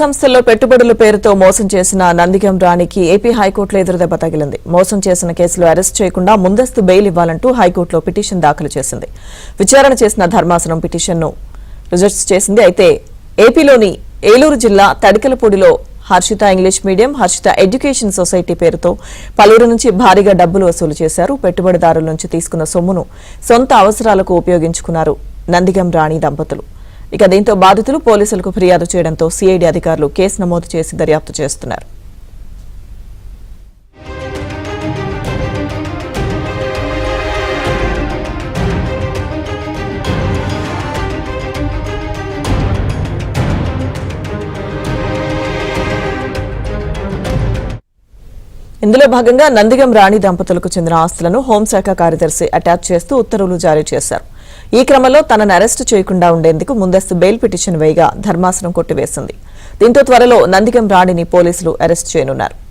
సంస్థల్లో పెట్టుబడుల పేరుతో మోసం చేసిన నందిగం రాణికి ఏపీ హైకోర్టులో ఎదురుదెబ్బ తగిలింది. మోసం చేసిన కేసులో అరెస్ట్ చేయకుండా ముందస్తు బెయిల్ ఇవ్వాలంటూ హైకోర్టులో పిటిషన్ దాఖలు చేసింది. విచారణ చేసిన ధర్మాసనం పిటిషన్ను రిజెక్ట్ చేసింది. అయితే ఏపీలోని ఏలూరు జిల్లా తడికలపూడిలో Harshita English medium Harshita education society పేరుతో పలువురు నుంచి భారీగా డబ్బులు వసూలు చేశారు. పెట్టుబడిదారుల నుంచి తీసుకున్న సొమ్మును సొంత అవసరాలకు ఉపయోగించుకున్నారు నందిగం రాణి దంపతులు. ఇక దీంతో బాధితులు పోలీసులకు ఫిర్యాదు చేయడంతో సిఐడి అధికారులు కేసు నమోదు చేసి దర్యాప్తు చేస్తున్నారు. ఇందులో భాగంగా నందిగం రాణి దంపతులకు చెందిన ఆస్తులను హోంశాఖ కార్యదర్శి అటాచ్ చేస్తూ ఉత్తర్వులు జారీ చేశారు. ఈ క్రమంలో తనను అరెస్టు చేయకుండా ఉండేందుకు ముందస్తు బెయిల్ పిటిషన్ వేయగా ధర్మాసనం కొట్టివేసింది. దీంతో త్వరలో నందిగం రాణిని పోలీసులు అరెస్టు చేయనున్నారు.